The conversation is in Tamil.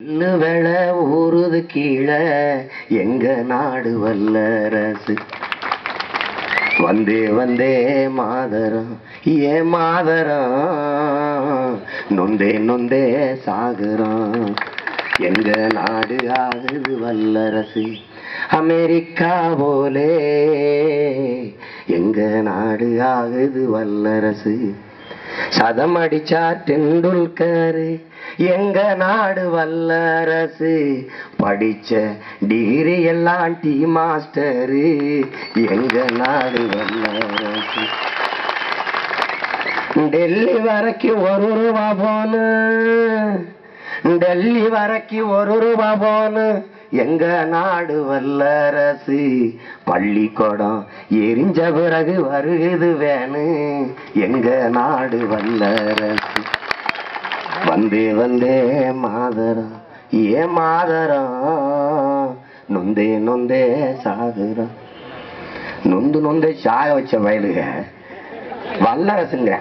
இல்லு ஊறுது கீழே எங்க நாடு வல்லரசு. வந்தே வந்தே மாதரம் ஏ மாதரம் நொந்தே நொந்தே சாகுறோம் எங்க நாடு ஆகுது வல்லரசு அமெரிக்கா போலே. எங்க நாடு ஆகுது வல்லரசு. சதம் அடிச்சார் டெண்டுல்கர் எங்க நாடு வல்லரசு படிச்ச டிகிரி எல்லாம் டி மாஸ்டரு எங்க நாடு வல்லரசு. டெல்லி வரைக்கும் ஒரு ரூபா போனு. டெல்லி வரைக்கும் ஒரு ரூபா போனு. எங்க நாடு வல்லரசு? பள்ளிக்கூடம் எரிஞ்ச பிறகு வருகுது வேணு எங்க நாடு வல்லரசு? வந்தே வந்தே மாதரம் ஏ மாதரம்? நொந்தே நொந்தே சாகுறோம் நொந்து நொந்தே சாக வச்ச வயலுக. வல்லரசுங்க.